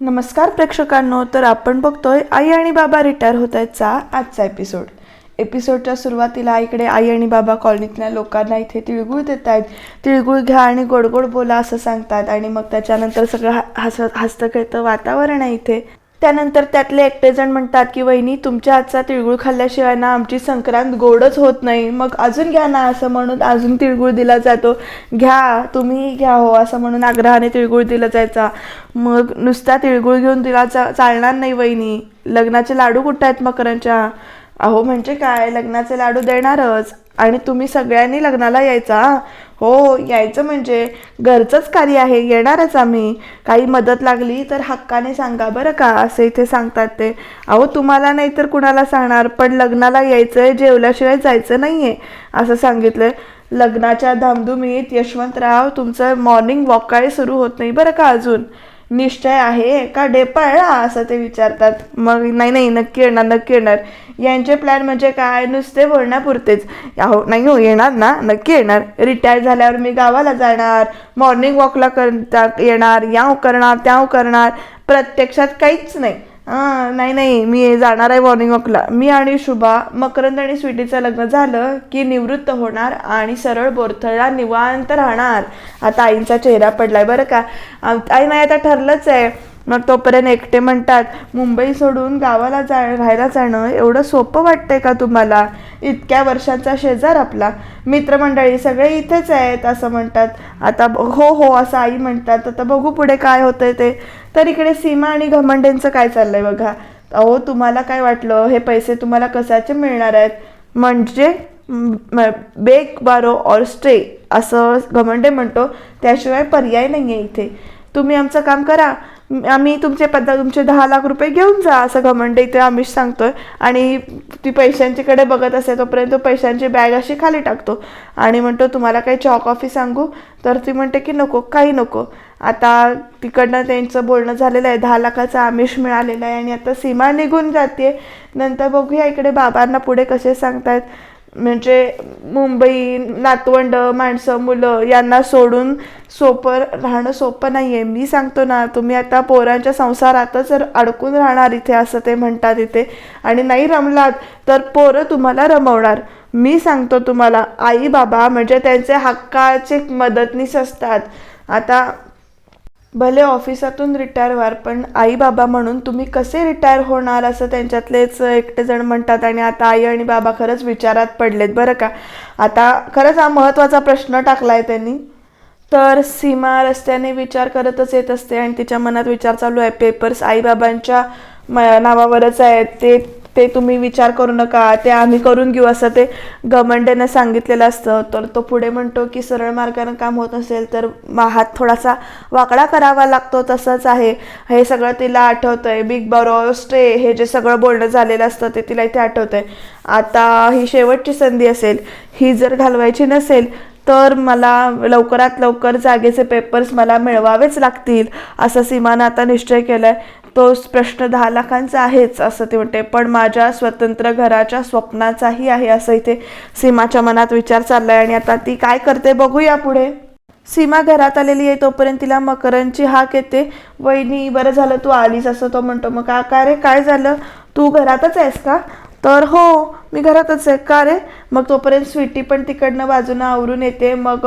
नमस्कार प्रेक्षकांनो तर आपण बघतोय आई आणि बाबा रिटायर होत आहेतचा आजचा एपिसोड एपिसोडच्या सुरुवातीला इकडे आई आणि बाबा कॉलनीतल्या लोकांना इथे तिळगुळ देत आहेत तिळगुळ घ्या आणि गोड गोड बोला असं सांगतात आणि मग त्याच्यानंतर सगळं हस हसतं खेळतं वातावरण आहे इथे. त्यानंतर त्यातले एकटे जण म्हणतात की वहिनी तुमच्या हातचा तिळगुळ खाल्ल्याशिवाय ना आमची संक्रांत गोडच होत नाही. मग अजून घ्या ना असं म्हणून अजून तिळगुळ दिला जातो. घ्या तुम्ही घ्या हो असं म्हणून आग्रहाने तिळगुळ दिला जायचा. मग नुसता तिळगुळ घेऊन दिला चा चालणार नाही वहिनी. लग्नाचे लाडू कुठं आहेत मकरांच्या? अहो म्हणजे काय? लग्नाचे लाडू देणारच. आणि तुम्ही सगळ्यांनी लग्नाला यायचा हो, हो? यायचं म्हणजे घरचंच कार्य आहे येणारच आम्ही. काही मदत लागली तर हक्काने सांगा बरं का असे इथे सांगतात ते. अहो तुम्हाला नाही तर कुणाला सांगणार पण लग्नाला यायचं आहे जेवल्याशिवाय जायचं नाहीये असं सांगितलंय. लग्नाच्या धामधुमीत यशवंतराव तुमचं मॉर्निंग वॉक काय सुरू होत नाही बरं का अजून? निश्चय आहे का डेपाळला असं ते विचारतात. मग नाही नाही नक्की येणार नक्की येणार. यांचे प्लॅन म्हणजे काय? नुसते बोलण्यापुरतेच. अहो नाही हो येणार ना? नक्की येणार. रिटायर झाल्यावर मी गावाला जाणार. मॉर्निंग वॉकला करता येणार. याव करणार त्याव करणार. प्रत्यक्षात काहीच नाही. हां नाही नाही मी जाणार आहे मॉर्निंग वॉकला मी आणि शुभा मकरंद आणि स्वीटीचं लग्न झालं की निवृत्त होणार आणि सरळ बोरथळला निवांत राहणार. आता आईंचा चेहरा पडलाय बरं का. आई नाही आता ठरलंच आहे. मग तोपर्यंत एकटे म्हणतात मुंबई सोडून गावाला जा राहायला जाणं एवढं सोपं वाटतंय का तुम्हाला? इतक्या वर्षांचा शेजार आपला. मित्रमंडळी सगळे इथेच आहेत असं म्हणतात. आता हो हो असं आई म्हणतात. आता बघू पुढे काय होतंय ते. तर इकडे सीमा आणि घमंडेंचं काय चाललंय बघा. अहो तुम्हाला काय वाटलं? हे पैसे तुम्हाला कशाचे मिळणार आहेत? म्हणजे बेक बारो ऑर स्टे असं घमंडे म्हणतो. त्याशिवाय पर्याय नाही आहे इथे. तुम्ही आमचं काम करा. आम्ही तुमचे पद तुमचे दहा लाख रुपये घेऊन जा असं घमंडे इथे आमिष सांगतोय. आणि ती पैशांच्याकडे बघत असे तोपर्यंत तो पैशांची बॅग अशी खाली टाकतो. आणि म्हणतो तुम्हाला काही चॉ कॉफी सांगू? तर ती म्हणते की नको काही नको. आता तिकडनं त्यांचं बोलणं झालेलं आहे. दहा लाखाचा आमिष मिळालेला आहे आणि आता सीमा निघून जाते नंतर बघूया इकडे बाबांना पुढे कसे सांगतायत. म्हणजे मुंबई नातवंड माणसं मुलं यांना सोडून सोपं राहणं सोपं नाही आहे मी सांगतो ना तुम्ही आता पोरांच्या संसारातच जर अडकून राहणार इथे असं ते म्हणतात इथे आणि नाही रमलात तर पोरं तुम्हाला रमवणार. मी सांगतो तुम्हाला आई बाबा म्हणजे त्यांचे हक्काचे मदतनीस असतात. आता भले ऑफिसातून रिटायर व्हाल पण आई बाबा म्हणून तुम्ही कसे रिटायर होणार असं त्यांच्यातलेच एकटे जण म्हणतात आणि आता आई आणि बाबा खरंच विचारात पडलेत बरं का? आता खरंच हा महत्त्वाचा प्रश्न टाकलाय त्यांनी. तर सीमा रस्त्याने विचार करतच येत असते आणि तिच्या मनात विचार चालू आहे. पेपर्स आईबाबांच्या म नावावरच आहेत. ते ते तुम्ही विचार करू नका ते आम्ही करून घेऊ असं ते गमंडेनं सांगितलेलं असतं. तर तो पुढे म्हणतो की सरळ मार्गानं काम होत असेल तर हात थोडासा वाकडा करावा लागतो तसंच आहे. हे सगळं तिला आठवतं आहे बिग बरो स्टे हे जे सगळं बोलणं झालेलं असतं ते तिला इथे आठवतंय. आता ही शेवटची संधी असेल ही जर घालवायची नसेल तर मला लवकरात लवकर जागेचे पेपर्स मला मिळवावेच लागतील असं सीमानं आता निश्चय केलाय. तो प्रश्न दहा लाखांचा आहेच असं ते म्हणते. पण माझ्या स्वतंत्र घराच्या स्वप्नाचाही आहे असं इथे सीमाच्या मनात विचार चाललाय. आणि आता ती काय करते बघूया पुढे. सीमा घरात आलेली आहे तोपर्यंत तिला मकरंदची हाक येते. वहिनी बरं झालं तू आलीस असं तो म्हणतो. मग का रे? काय झालं? तू घरातच आहेस का? तर हो मी घरातच आहे. का रे? मग तोपर्यंत स्वीटी पण तिकडनं बाजूनं आवरून येते. मग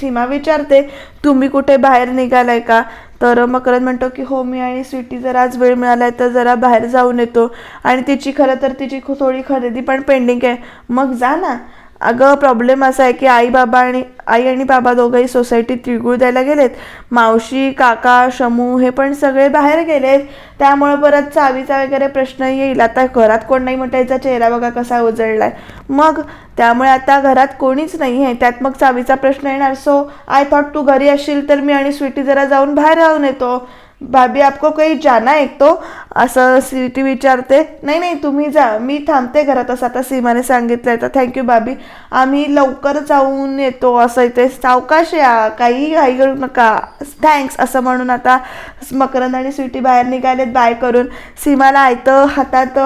सीमा विचारते तुम्ही कुठे बाहेर निघालाय का? तर मकरंद म्हणतो की हो मी आणि स्वीटी जर आज वेळ मिळालाय तर जरा बाहेर जाऊन येतो. आणि तिची खरं तर तिची थोडी खरेदी पण पेंडिंग आहे. मग जा ना. अगं प्रॉब्लेम असा आहे की आई बाबा आणि आई आणि बाबा दोघंही सोसायटीत तिळगुळ द्यायला गेलेत. मावशी काका शमू हे पण सगळे बाहेर गेलेत. त्यामुळे परत चावीचा वगैरे प्रश्न येईल. आता घरात कोण नाही म्हणता याचा चेहरा बघा कसा उजळलाय. मग? त्यामुळे आता घरात कोणीच नाही आहे त्यात मग चावीचा प्रश्न येणार. सो आय थॉट तू घरी असशील तर मी आणि स्वीटी जरा जाऊन बाहेर राहून येतो. भाभी आपको काही जाना एक तो? असं स्वीटी विचारते नाही नाही तुम्ही जा मी थांबते घरात असं आता सीमाने सांगितलं तर थँक्यू भाभी. आम्ही लवकर जाऊन येतो असं इथे. सावकाश या काही घाई करू नका. थँक्स असं म्हणून आता मकरंद आणि स्वीटी बाहेर निघालेत बाय करून. सीमाला आयतं हातात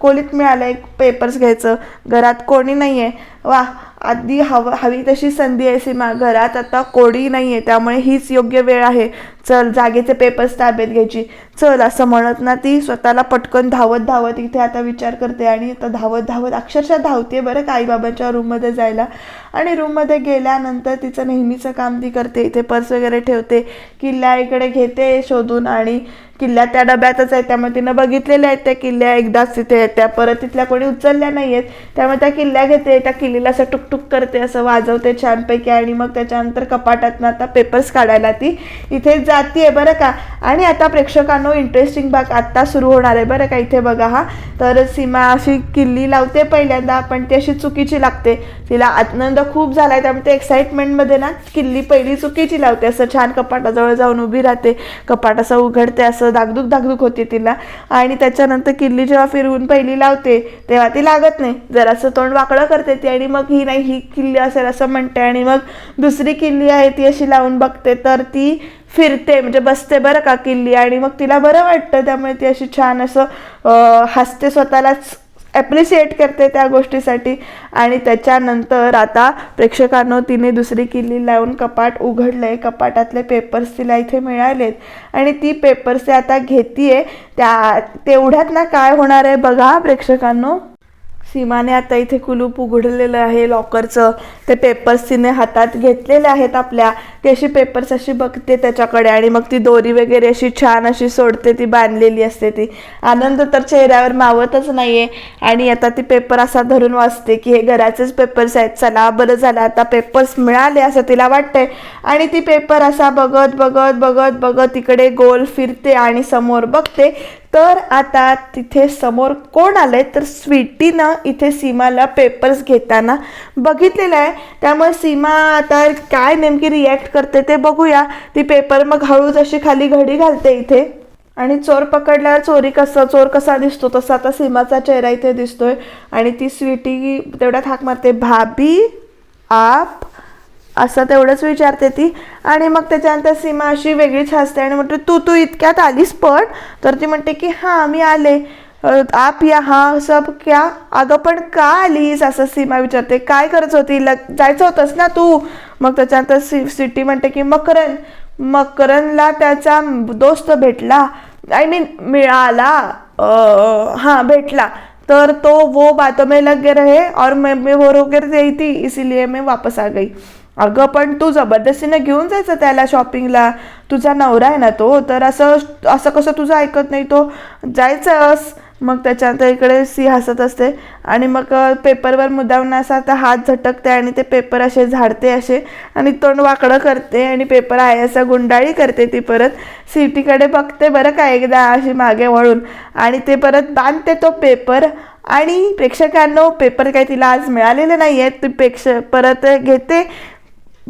कोलीत मिळालं एक पेपर्स घ्यायचं. घरात कोणी नाही आहे वा आधी हव हवी तशी संधी आहे सीमा. घरात आता कोडी नाही आहे त्यामुळे हीच योग्य वेळ आहे. चल जागेचे पेपर्स ताब्यात घ्यायची. चल असं म्हणत ना ती स्वतःला पटकन धावत धावत इथे आता विचार करते आणि आता धावत धावत अक्षरशः धावते बरं का आईबाबांच्या रूममध्ये जायला. आणि रूममध्ये गेल्यानंतर तिचं नेहमीचं काम ती करते. इथे पर्स वगैरे ठेवते किल्ल्या इकडे घेते शोधून आणि किल्ल्या त्या डब्यातच आहेत. त्यामुळे तिनं बघितलेल्या आहेत त्या किल्ल्या. एकदाच तिथे आहेत त्या परत तिथल्या कोणी उचलल्या नाही आहेत त्यामुळे त्या किल्ल्या घेते त्या किल्लीला असं टुकटुक करते असं वाजवते छानपैकी. आणि मग त्याच्यानंतर कपाटातनं आता पेपर्स काढायला ती इथे जाते बरं का. आणि आता प्रेक्षकांनो इंटरेस्टिंग भाग आत्ता सुरू होणार आहे बरं का इथे बघा हा. तर सीमा अशी किल्ली लावते पहिल्यांदा पण ती अशी चुकीची लागते. तिला आनंद खूप झाला आहे त्यामुळे ते एक्साइटमेंटमध्ये ना किल्ली पहिली चुकीची लावते. असं छान कपाटाजवळ जाऊन उभी राहते. कपाट असं उघडते असं धाकधूक धाकधूक होते तिला. आणि त्याच्यानंतर किल्ली जेव्हा फिरवून पहिली लावते तेव्हा ती लागत नाही. जरासं तोंड वाकडं करते ती आणि मग ही नाही ही किल्ली असेल असं म्हणते. आणि मग दुसरी किल्ली आहे ती अशी लावून बघते तर ती फिरते म्हणजे बसते बरं का किल्ली. आणि मग तिला बरं वाटतं त्यामुळे ती अशी छान असं हसते स्वतःलाच. ॲप्रिशिएट करते त्या गोष्टीसाठी. आणि त्याच्यानंतर आता प्रेक्षकांनो तिने दुसरी किल्ली लावून कपाट उघडलं आहे कपाटातले पेपर्स तिला इथे मिळालेत. आणि ती पेपर्स आता आता घेतीये त्या तेवढ्यात ना काय होणार आहे बघा प्रेक्षकांनो. सीमाने आता इथे कुलूप उघडलेलं आहे लॉकरचं. ते पेपर्स तिने हातात घेतलेले आहेत आपल्या. ती अशी पेपर्स अशी बघते त्याच्याकडे आणि मग ती दोरी वगैरे अशी छान अशी सोडते ती बांधलेली असते ती. आनंद तर चेहऱ्यावर मावतच नाहीये. आणि आता ती पेपर असा धरून वाचते की हे घराचेच पेपर्स आहेत चला बरं झालं आता पेपर्स मिळाले असं तिला वाटतंय. आणि ती पेपर असा बघत बघत बघत बघत तिकडे गोल फिरते आणि समोर बघते. तर आता तिथे समोर कोण आलंय? तर स्वीटीनं इथे सीमाला पेपर्स घेताना बघितलेलं आहे. त्यामुळे सीमा आता काय नेमकी रिॲक्ट करते ते बघूया. ती पेपर मग हळूच अशी खाली घडी घालते इथे. आणि चोर पकडल्यावर चोरी कसं चोर कसा दिसतो? तसा आता सीमाचा चेहरा इथे दिसतोय. आणि ती स्वीटी तेवढ्यात हाक मारते. भाभी आप असं तेवढंच विचारते ती. आणि मग त्याच्यानंतर सीमा अशी वेगळीच हसते आणि म्हणते तू तू इतक्यात आलीस पण? तर ती म्हणते की हां मी आले. आप या हा सब क्या? अगं पण का आलीस? असं सीमा विचारते. काय करत होती? ल जायचं होतंस ना तू? मग त्याच्यानंतर सी सिटी म्हणते की मकरन मकरनला त्याचा दोस्त भेटला. आय मीन मिळाला. हां भेटला. तर तो वो बातों में लगे रहे और मैं मैं वो रोके रही थी. इसीलिए मैं वापस आ गई. अगं पण तू जबरदस्तीने घेऊन जायचं त्याला शॉपिंगला तुझा नवरा आहे ना तो तर असं असं कसं तुझं ऐकत नाही तो? जायचंस. मग त्याच्यानंतर इकडे सी हसत असते. आणि मग पेपरवर मुद्दाम असा आता हात झटकते आणि ते पेपर असे झाडते असे. आणि तोंड वाकडं करते आणि पेपर आहे असं गुंडाळी करते ती परत. सिटीकडे बघते बरं का एकदा अशी मागे वळून. आणि ते परत बांधते तो पेपर. आणि प्रेक्षकांनो पेपर काही तिला आज मिळालेले नाही आहेत ती प्रेक्ष परत घेते.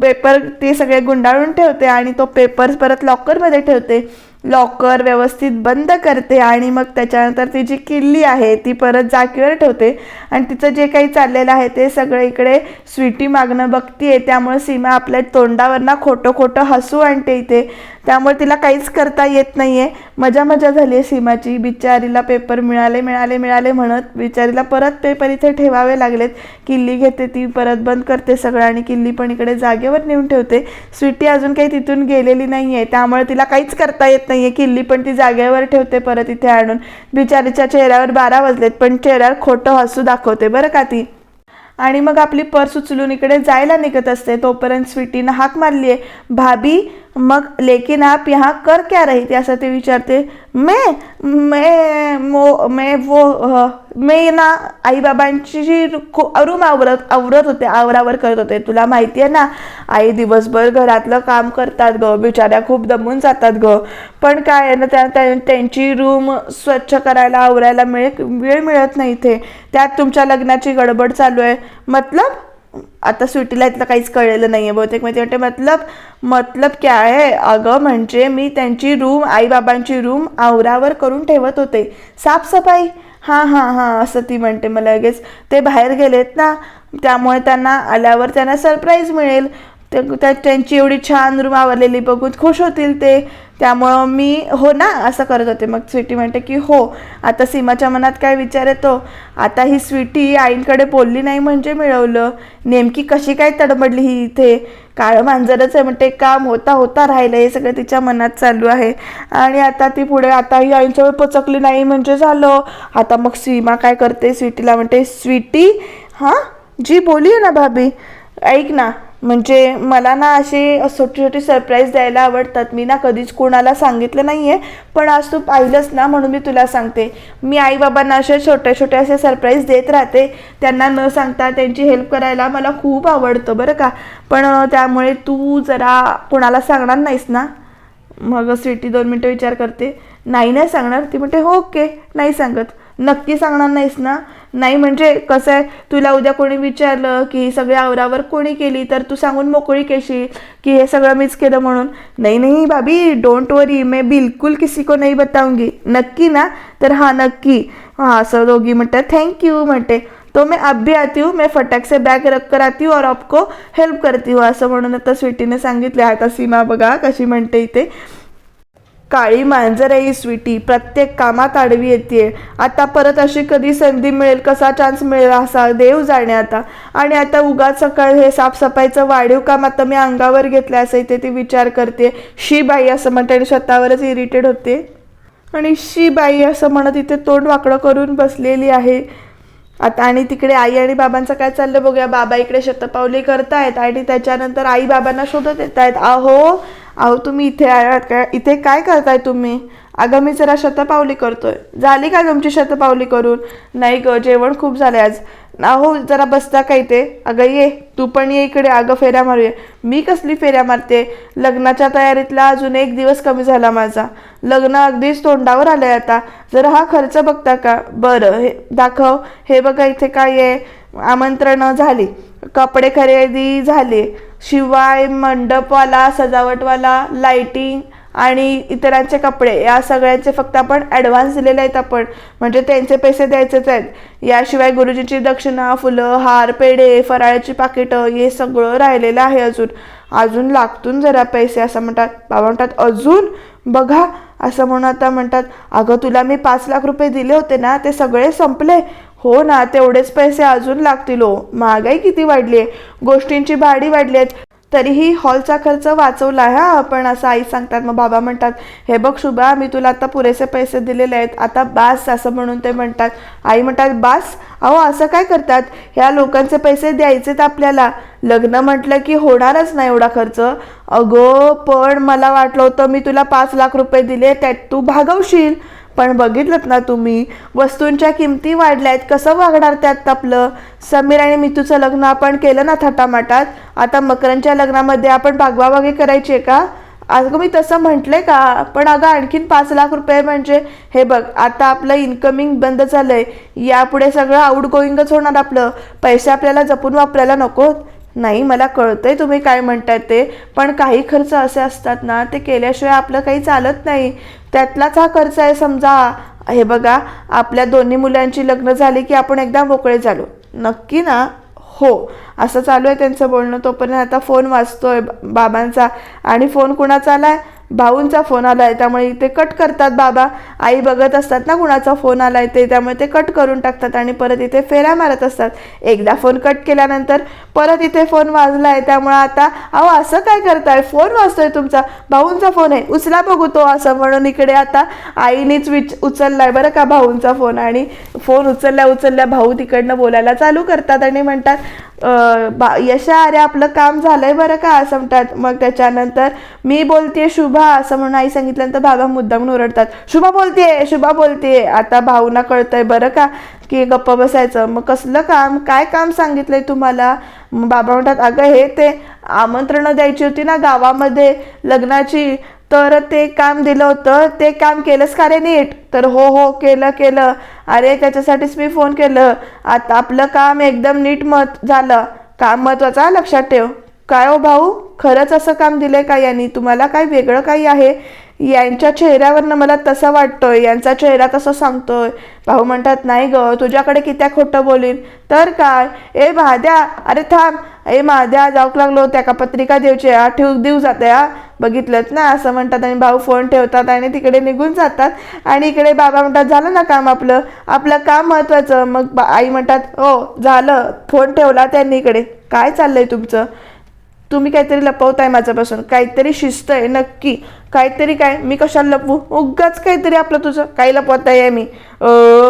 पेपर ते सगळे गुंडाळून ठेवते आणि तो पेपर्स परत लॉकरमध्ये ठेवते. लॉकर व्यवस्थित बंद करते आणि मग त्याच्यानंतर ती जी किल्ली आहे ती परत जागेवर ठेवते. आणि तिचं जे काही चाललेलं आहे ते सगळं इकडे स्वीटी मागणं बघतीये. त्यामुळे सीमा आपल्या तोंडावरनं खोटं खोटं हसू आणते इथे. त्यामुळे तिला काहीच करता येत नाही आहे मजा मजा झाली आहे सीमाची. बिचारीला पेपर मिळाले मिळाले मिळाले म्हणत बिचारीला परत पेपर इथे ठेवावे लागलेत. किल्ली घेते ती परत बंद करते सगळं आणि किल्ली पण इकडे जागेवर नेऊन ठेवते. स्वीटी अजून काही तिथून गेलेली नाही आहे त्यामुळे तिला काहीच करता येत नाही आहे किल्ली पण ती जागेवर ठेवते परत इथे आणून. बिचारीच्या चेहऱ्यावर बारा वाजलेत पण चेहऱ्यावर खोटं हसू दाखवते. बरं का ती? आणि मग आपली पर्स उचलून इकडे जायला निघत असते. तोपर्यंत स्वीटीनं हाक मारली आहे भाभी मग लेकिन आप यहाँ कर क्या रही थी? असं ते विचारते. मैं मैं मो मैं वो मे मी ना आईबाबांची जी रूम आवरत आवरत होते आवरावर करत होते. तुला माहिती आहे ना आई दिवसभर घरातलं काम करतात ग बिचाऱ्या खूप दमून जातात ग. पण काय आहे ना त्या त्या- त्यांची रूम स्वच्छ करायला आवरायला मिळ वेळ मिळत नाही इथे. त्यात तुमच्या लग्नाची गडबड चालू आहे. मतलब आता सुटीला इथलं काहीच कळलेलं नाही आहे बहुतेक माहिती वाटते मतलब मतलब क्या आहे अगं म्हणजे मी त्यांची रूम आईबाबांची रूम आवरावर करून ठेवत होते. साफसफाई? हां हां हां असं ती म्हणते मला लगेच. ते बाहेर गेलेत ना त्यामुळे त्यांना आल्यावर त्यांना सरप्राईज मिळेल. त्या- त्यांची एवढी छान रूम आवरलेली बघून खुश होतील ते. त्यामुळं मी हो ना असं करत होते. मग स्वीटी म्हणते की हो आता सीमाच्या मनात काय विचार येतो? आता ही स्वीटी आईंकडे बोलली नाही म्हणजे मिळवलं. नेमकी कशी काय तडमडली ही इथे? काळं मांजरच आहे म्हणते काम होता होता राहिलं हे सगळं तिच्या मनात चालू आहे. आणि आता ती पुढे आता ही आईंच्या वेळ पचकली नाही म्हणजे झालं. आता मग सीमा काय करते? स्वीटीला म्हणते स्वीटी हां? जी बोली ना भाभी ऐक ना म्हणजे मला ना असे छोटी छोटी सरप्राईज द्यायला आवडतात. मी ना कधीच कोणाला सांगितलं नाही आहे पण आज तू पाहिलंच ना म्हणून मी तुला सांगते. मी आईबाबांना असे छोटे छोटे असे सरप्राईज देत राहते. त्यांना न सांगता त्यांची हेल्प करायला मला खूप आवडतं बरं का. पण त्यामुळे तू जरा कोणाला सांगणार नाहीस ना? मग स्वीटी दोन मिनटं विचार करते. नाही नाही सांगणार. ती म्हणते हो ओके. नाही सांगत. नक्की सांगणार नाहीस ना? नाही म्हणजे कसं आहे तुला उद्या कोणी विचारलं की सगळी आवरावर कोणी केली तर तू सांगून मोकळी केशी की हे सगळं मीच केलं म्हणून. नाही नाही भाभी डोंट वरी मैं बिलकुल किसी को नाही बताऊंगी. नक्की ना? तर हां नक्की. हां असं दोघी म्हणतात थँक्यू म्हणते. तो मैं अब भी आती हूँ मैं फटाक से बॅग रख कर आती हूँ और आपको हेल्प करती हूँ असं म्हणून आता स्वीटीने सांगितले. आता सीमा बघा कशी म्हणते इथे. काळी मांजर आहे स्वीटी. प्रत्येक कामात आडवी येते आता परत अशी कधी संधी मिळेल? कसा चान्स मिळेल असा देव जाणे आता. आणि आता उगाच सकाळ हे साफसफाईचं वाढीव काम आता मी अंगावर घेतलं असं इथे ती विचार करते. शी बाई असं म्हणते आणि स्वतःवरच इरिटेड होते. आणि शी बाई असं म्हणत इथे तोंड वाकडं करून बसलेली आहे. आता आणि तिकडे आई आणि बाबांचं काय चाललं बघूया. बाबा इकडे शतपावली करतायत आणि त्याच्यानंतर आई बाबांना शोधत येत आहेत अहो अहो तुम्ही इथे आहात काय इथे काय करताय तुम्ही? अगं मी जरा शतपावली करतोय. झाली का तुमची शतपावली करून? नाही ग जेवण खूप झाले आज. अहो जरा बसता का इथे? अगं ये तू पण ये इकडे अगं फेऱ्या मारूया. मी कसली फेऱ्या मारते? लग्नाच्या तयारीतला अजून एक दिवस कमी झाला माझा. लग्न अगदीच तोंडावर आलं आहे आता. जरा हा खर्च बघता का? बरं हे दाखव. हे बघा इथे काय आहे? आमंत्रणं झाली. कपडे खरेदी झाले. शिवाय मंडपवाला सजावटवाला लाईटिंग आणि इतरांचे कपडे या सगळ्यांचे फक्त आपण ॲडव्हान्स दिलेले आहेत आपण. म्हणजे त्यांचे पैसे द्यायचेच आहेत. याशिवाय गुरुजींची दक्षिणा फुलं हार पेढे फराळाची पाकिटं हे सगळं राहिलेलं आहे अजून. अजून लागतून जरा पैसे असं म्हणतात. बाबा म्हणतात अजून? बघा. असं म्हणून आता म्हणतात अगं तुला मी पाच लाख रुपये दिले होते ना ते सगळे संपले. हो ना तेवढेच पैसे अजून लागतील हो. महागाई किती वाढली आहे. गोष्टींची भाडी वाढली आहेत. तरीही हॉलचा खर्च वाचवला हा आपण असं आई सांगतात मग बाबा म्हणतात हे बघ शुभा मी तुला आता पुरेसे पैसे दिलेले आहेत आता बास असं म्हणून ते म्हणतात. आई म्हणतात बास? अहो असं काय करतात? ह्या लोकांचे पैसे द्यायचेत आपल्याला. लग्न म्हटलं की होणारच नाही एवढा खर्च. अगो पण मला वाटलं होतं मी तुला पाच लाख रुपये दिले त्यात तू भागवशील. पण बघितलं ना तुम्ही वस्तूंच्या किमती वाढल्या आहेत कसं वागणार त्यात आपलं? समीर आणि मितूचं लग्न आपण केलं ना थाटामाटात? आता मकरांच्या लग्नामध्ये आपण भागवाभागी करायची आहे का? अगं मी तसं म्हटलंय का? पण अगं आणखीन पाच लाख रुपये म्हणजे हे बघ आता आपलं इन्कमिंग बंद झालंय. यापुढे सगळं आउट गोईंगच होणार आपलं. पैसे आपल्याला जपून वापरायला नकोत नाही मला कळतंय तुम्ही काय म्हणताय ते पण काही खर्च असे असतात ना ते केल्याशिवाय आपलं काही चालत नाही. त्यातलाच हा खर्च आहे. समजा हे बघा आपल्या दोन्ही मुलांची लग्न झाली की आपण एकदा मोकळे झालो. नक्की ना? हो. असं चालू आहे त्यांचं बोलणं. तोपर्यंत आता फोन वाचतोय बाबांचा. आणि फोन कुणाचा आलाय? भाऊंचा फोन आला आहे त्यामुळे ते कट करतात बाबा. आई बघत असतात ना कुणाचा फोन आला आहे ते त्यामुळे ते कट करून टाकतात आणि परत इथे फेऱ्या मारत असतात. एकदा फोन कट केल्यानंतर परत इथे फोन वाजला आहे त्यामुळे आता अहो असं काय करताय? फोन वाजतोय तुमचा. भाऊंचा फोन आहे. उचला बघू तो असं. म्हणून इकडे आता आईनीच विच उचललाय बरं का भाऊंचा फोन आणि फोन उचलल्या उचलल्या भाऊ तिकडनं बोलायला चालू करतात आणि म्हणतात बा यशा अरे आपलं काम झालंय बरं का असं म्हणतात मग त्याच्यानंतर मी बोलतेय शुभा असं म्हणून आई सांगितल्यानंतर बाबा मुद्दाम ओरडतात. शुभा बोलतेय शुभा बोलतेय. आता भाऊना कळतंय बरं का की गप्प बसायचं. मग कसलं काम काय काम सांगितलंय तुम्हाला? मग बाबा म्हणतात अगं हे ते आमंत्रणं द्यायची होती ना गावामध्ये लग्नाची. तर ते काम दिलं होतं ते काम केलंस का रे नीट? तर हो हो केलं केलं. अरे त्याच्यासाठीच मी फोन केलं. आता आपलं काम एकदम नीट मत झालं. काम महत्त्वाचा लक्षात ठेव. काय हो भाऊ? खरंच असं काम दिलं आहे का यांनी? तुम्हाला काय वेगळं काही आहे? यांच्या चेहऱ्यावरनं मला तसा वाटतोय यांचा चेहरा तसा सांगतोय. भाऊ म्हणतात नाही ग तुझ्याकडे कित्या खोटं बोलीन? तर काय? ए महाद्या अरे थांब. ए महाद्या जाऊक लागलो त्या का पत्रिका देवची हा ठेवू देऊ जाते हा. बघितलंच ना असं म्हणतात आणि भाऊ फोन ठेवतात आणि तिकडे निघून जातात. आणि इकडे बाबा म्हणतात झालं ना काम आपलं? आपलं काम महत्वाचं मग बा- आई म्हणतात हो झालं फोन ठेवला त्यांनी इकडे. काय चाललंय तुमचं? तुम्ही काहीतरी लपवताय माझ्यापासून काहीतरी शिस्त आहे नक्की. काहीतरी काय? मी कशाला लपवू? उगाच काहीतरी आपलं तुझं. काही लपवताय आहे मी अ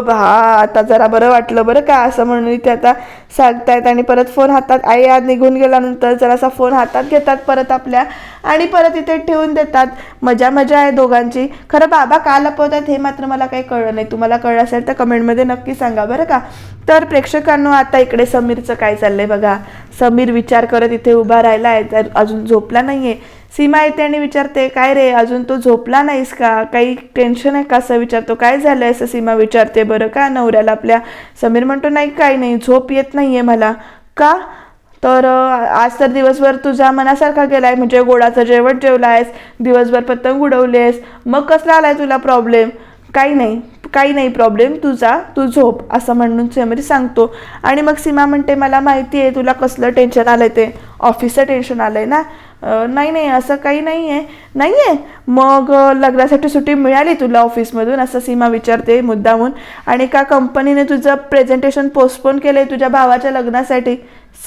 भा आता जरा बरं वाटलं बरं का असं म्हणून इथे आता सांगतायत आणि परत फोन हातात आई आज निघून गेल्यानंतर जरासा फोन हातात घेतात परत आपल्या आणि परत इथे ठेवून देतात. मजा मजा आहे दोघांची. खरं बाबा का लपवतात हे मात्र मला काही कळलं नाही. तुम्हाला कळलं असेल तर कमेंटमध्ये नक्की सांगा बरं का. तर प्रेक्षकांनो आता इकडे समीरचं काय चाललंय बघा. समीर विचार करत इथे उभा राहिला आहे तर अजून झोपला नाही आहे सीमा येते आणि विचारते काय रे अजून तो झोपला नाहीस का? काही टेन्शन आहे का असं विचारतो. काय झालंय? असं सीमा विचारते बरं का नवऱ्याला आपल्या समीर म्हणतो नाही काय नाही झोप येत नाही आहे मला. का? तर आज तर दिवसभर तुझा मनासारखा गेला आहे म्हणजे गोडाचं जेवण जेवला आहेस दिवसभर पतंग उडवलेस मग कसला आला आहे तुला प्रॉब्लेम काही नाही. काही नाही प्रॉब्लेम तुझा तू झोप असं म्हणून सेमरी सांगतो. आणि मग सीमा म्हणते मला माहिती आहे तुला कसलं टेन्शन आलंय ते. ऑफिसचं टेन्शन आलंय ना? नाही नाही असं काही नाही आहे नाही आहे मग लग्नासाठी सुट्टी मिळाली तुला ऑफिसमधून असं सीमा विचारते मुद्दामून. आणि का कंपनीने तुझं प्रेझेंटेशन पोस्टपोन केलं आहे तुझ्या भावाच्या लग्नासाठी?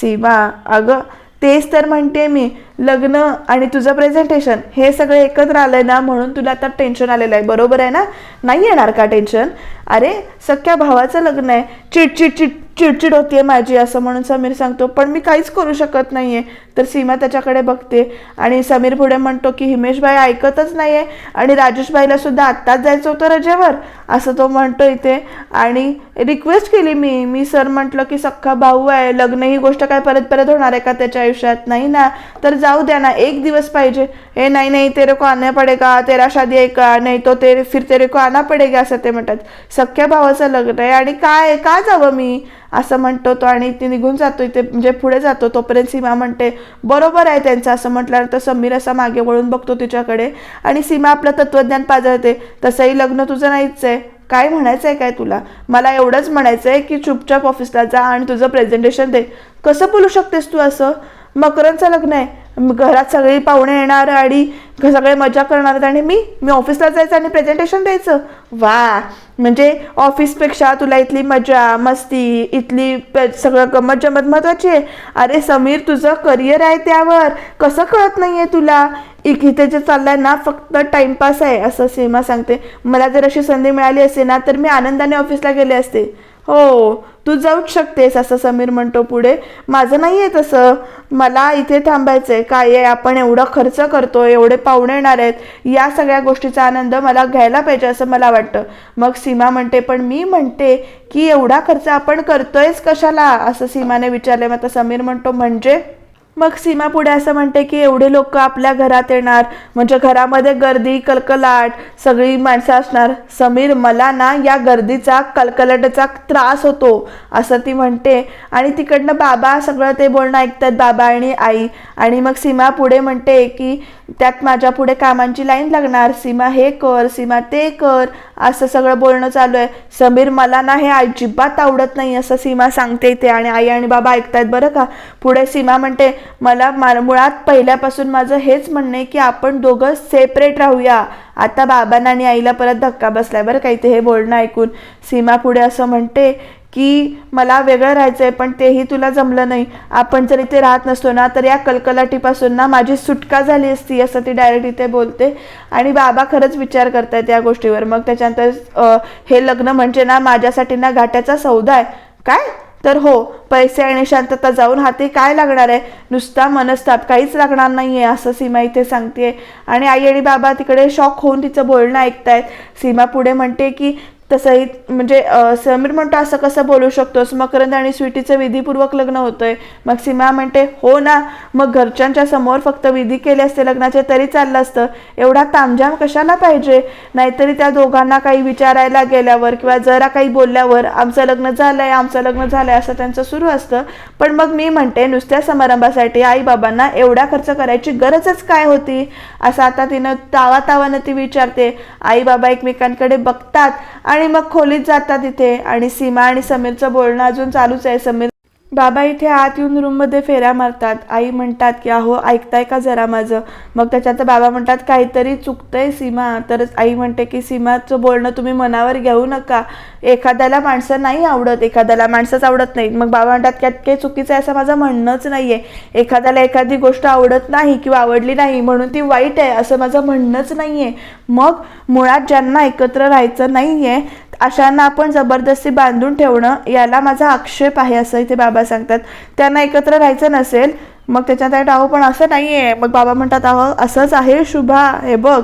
सीमा अगं तेच तर म्हणते मी लग्न आणि तुझं प्रेझेंटेशन हे सगळं एकत्र आलं आहे ना म्हणून तुला आता टेन्शन आलेलं आहे. बरोबर आहे ना? नाही येणार का टेन्शन अरे सख्या भावाचं लग्न आहे. चिडचिड चिड चिडचिड होतीये माझी असं म्हणून समीर सांगतो पण मी काहीच करू शकत नाही आहे तर सीमा त्याच्याकडे बघते आणि समीर पुढे म्हणतो की हिमेशबाई ऐकतच नाही आहे आणि राजेशबाईला सुद्धा आत्ताच जायचं होतं रजेवर. असं तो म्हणतो इथे आणि रिक्वेस्ट केली मी. मी सर म्हटलं की सख्खा भाऊ आहे लग्न ही गोष्ट काय परत परत होणार आहे का त्याच्या आयुष्यात? नाही ना. तर जाऊ द्या ना एक दिवस पाहिजे. हे नाही नाही तेरे को आना पडेगा तेरा शादी आहे का? नाही तो तेरे फिर तेरे को आना पडेगा असं ते म्हणतात. सख्ख्या भावाचं लग्न आहे आणि काय का जावं मी? असं म्हणतो तो आणि ती निघून जातो इथे म्हणजे पुढे जातो. तोपर्यंत सीमा म्हणते बरोबर आहे त्यांचं. असं म्हटल्यानंतर समीर असा मागे वळून बघतो तिच्याकडे आणि सीमा आपलं तत्वज्ञान पाजळते. तसंही लग्न तुझं नाहीच आहे. काय म्हणायचं आहे काय तुला? मला एवढंच म्हणायचं आहे की चुपचाप ऑफिसला जा आणि तुझं प्रेझेंटेशन दे. कसं बोलू शकतेस तू असं? मकरांचं लग्न आहे. घरात सगळी पाहुणे येणार आणि सगळे मजा करणार आहेत आणि मी मी ऑफिसला जायचं आणि प्रेझेंटेशन द्यायचं. वा म्हणजे ऑफिसपेक्षा तुला इथली मजा मस्ती इथली सगळं गमत जमत महत्वाची आहे. अरे समीर तुझं करिअर आहे त्यावर. कसं कळत नाहीये तुला? एक इथे जे चाललंय ना फक्त टाइमपास आहे असं सीमा सांगते. मला जर अशी संधी मिळाली असते ना तर मी आनंदाने ऑफिसला गेले असते. हो तू जाऊच शकतेस असं समीर म्हणतो पुढे. माझं नाही आहे तसं. मला इथे थांबायचं आहे काय आहे? आपण एवढा खर्च करतो एवढे पाहुणे येणार आहेत. या सगळ्या गोष्टीचा आनंद मला घ्यायला पाहिजे असं मला वाटतं. मग सीमा म्हणते पण मी म्हणते की एवढा खर्च आपण करतोयच कशाला? असं सीमाने विचारले. मग आता समीर म्हणतो म्हणजे? मग सीमा पुढे असं म्हणते की एवढे लोक आपल्या घरात येणार. म्हणजे घरामध्ये गर्दी कलकलाट सगळी माणसं असणार. समीर मला ना या गर्दीचा कलकलाटाचा त्रास होतो असं ती म्हणते. आणि तिकडनं बाबा सगळं ते बोलणं ऐकतात बाबा आणि आई. आणि मग सीमा पुढे म्हणते की त्यात माझ्या पुढे कामांची लाईन लागणार. सीमा हे कर सीमा ते कर. असं सगळं बोलणं चालू आहे. समीर मला ना हे अजिबात आवडत नाही असं सीमा सांगते इथे. आणि आई आणि बाबा ऐकतायत बरं का? पुढे सीमा म्हणते मला मुळात पहिल्यापासून माझं हेच म्हणणं आहे की आपण दोघं सेपरेट राहूया. आता बाबांना आणि आईला परत धक्का बसलाय बरं का इथे हे बोलणं ऐकून. सीमा पुढे असं म्हणते की मला वेगळं राहायचं आहे पण तेही तुला जमलं नाही. आपण जर इथे राहत नसतो ना तर या कलकलाटीपासून ना माझी सुटका झाली असती असं ती डायरेक्ट इथे बोलते. आणि बाबा खरंच विचार करतायत या गोष्टीवर. मग त्याच्यानंतर हे लग्न म्हणजे ना माझ्यासाठी ना घाट्याचा सौदा आहे. काय? तर हो पैसे आणि शांतता जाऊन हाती काय लागणार आहे? नुसता मनस्ताप काहीच लागणार नाही आहे असं सीमा इथे सांगते आणि आई आणि बाबा तिकडे शॉक होऊन तिचं बोलणं ऐकतायत. सीमा पुढे म्हणते की तसंही म्हणजे समीर म्हणतो असं कसं बोलू शकतोस? मकरंद आणि स्वीटीचं विधीपूर्वक लग्न होतंय. मग सीमा म्हणते हो ना मग घरच्यांच्या समोर फक्त विधी केले असते लग्नाचे तरी चाललं असतं. एवढा तामझाम कशाला पाहिजे? नाहीतरी त्या दोघांना काही विचारायला गेल्यावर किंवा जरा काही बोलल्यावर आमचं लग्न झालंय आमचं लग्न झालंय असं त्यांचं सुरू असतं. पण मग मी म्हणते नुसत्या समारंभासाठी आई बाबांना एवढा खर्च करायची गरजच काय होती? असं आता तिनं तावा तावानं ती विचारते. आई बाबा एकमेकांकडे बघतात आणि मग खोलीत जातात तिथे आणि सीमा आणि समीरचं बोलणं अजून चालूच आहे. समीर बाबा इथे आत येऊन रूममध्ये फेऱ्या मारतात. आई म्हणतात की अहो ऐकताय का जरा माझं? मग त्याच्यात बाबा म्हणतात काहीतरी चुकतंय सीमा. तर आई म्हणते की सीमाचं बोलणं तुम्ही मनावर घेऊ नका. एखाद्याला माणसं नाही आवडत एखाद्याला माणसंच आवडत नाही मग बाबा म्हणतात की काही चुकीचं आहे असं माझं म्हणणंच नाही आहे एखाद्याला एखादी गोष्ट आवडत नाही किंवा आवडली नाही म्हणून ती वाईट आहे असं माझं म्हणणंच नाही आहे मग मुळात ज्यांना एकत्र राहायचं नाही आहे अशांना आपण जबरदस्ती बांधून ठेवणं याला माझा आक्षेप आहे असं इथे बाबा सांगतात. त्यांना एकत्र राहायचं नसेल मग त्याच्यात आहे अहो पण असं नाही आहे मग बाबा म्हणतात अहो असंच आहे शुभा हे बघ.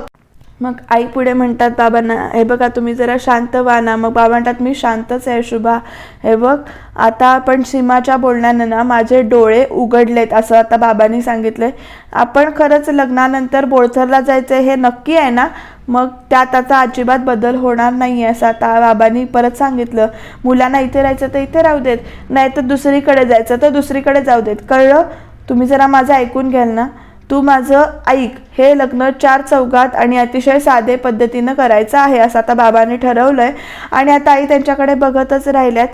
मग आई पुढे म्हणतात बाबांना हे बघा तुम्ही जरा शांत व्हा ना. मग बाबा म्हणतात मी शांतच आहे शुभा. हे बघ आता आपण सीमाच्या बोलण्यानं ना माझे डोळे उघडलेत असं आता बाबांनी सांगितलंय. आपण खरंच लग्नानंतर बोळसरला जायचं हे नक्की आहे ना? मग त्यात आता अजिबात बदल होणार नाही आहे असं आता बाबांनी परत सांगितलं. मुलांना इथे राहायचं तर इथे राहू देत नाही तर दुसरीकडे जायचं तर दुसरीकडे जाऊ देत. कळलं? तुम्ही जरा माझं ऐकून घ्याल ना. तू माझं ऐक. हे लग्न चार चौघात आणि अतिशय साधे पद्धतीनं करायचं आहे असं आता बाबांनी ठरवलंय. आणि आता आई त्यांच्याकडे बघतच राहिल्यात.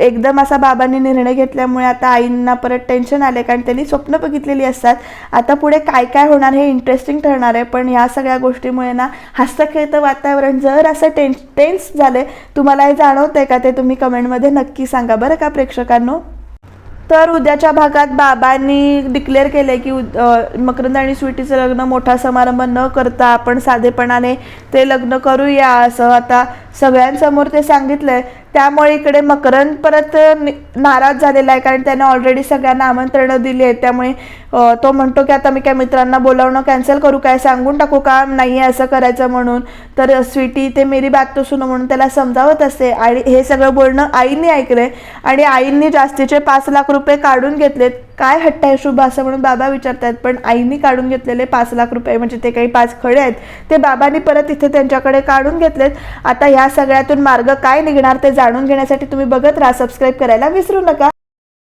एकदम असा बाबांनी निर्णय घेतल्यामुळे आता आईंना परत टेन्शन आले कारण त्यांनी स्वप्न बघितलेली असतात. आता पुढे काय काय होणार हे इंटरेस्टिंग ठरणार आहे. पण ह्या सगळ्या गोष्टीमुळे ना हस्तखेळतं वातावरण जर असं टेन्स टेन्स आहे तुम्हाला हे जाणवतंय का ते तुम्ही कमेंटमध्ये नक्की सांगा. बरं का प्रेक्षकांनो? तर उद्याच्या भागात बाबांनी डिक्लेअर केलंय की उद- मकरंद आणि स्वीटीचं लग्न मोठा समारंभ न करता आपण साधेपणाने ते लग्न करूया असं आता सगळ्यांसमोर ते सांगितलंय. त्यामुळे इकडे मकरंद परत नाराज झालेला आहे कारण त्याने ऑलरेडी सगळ्यांना आमंत्रणं दिली आहेत. त्यामुळे तो म्हणतो की आता मी काय मित्रांना बोलावणं कॅन्सल करू काय? सांगून टाकू का? नाही आहे असं करायचं म्हणून. तर स्वीटी ते मेरी बात तो सुनो म्हणून त्याला समजावत असते. आणि हे सगळं बोलणं आईने ऐकलंय. आणि आईंनी जास्तीचे पाच लाख रुपये काढून घेतलेत. काय हट्ट आहे शुभ असं म्हणून बाबा विचारतात पण आईनी काढून घेतलेले पाच लाख रुपये म्हणजे ते काही पाच खडे आहेत. ते बाबांनी परत इथे त्यांच्याकडे काढून घेतलेत. आता ह्या सगळ्यातून मार्ग काय निघणार ते जाणून घेण्यासाठी तुम्ही बघत राहा. सबस्क्राईब करायला विसरू नका.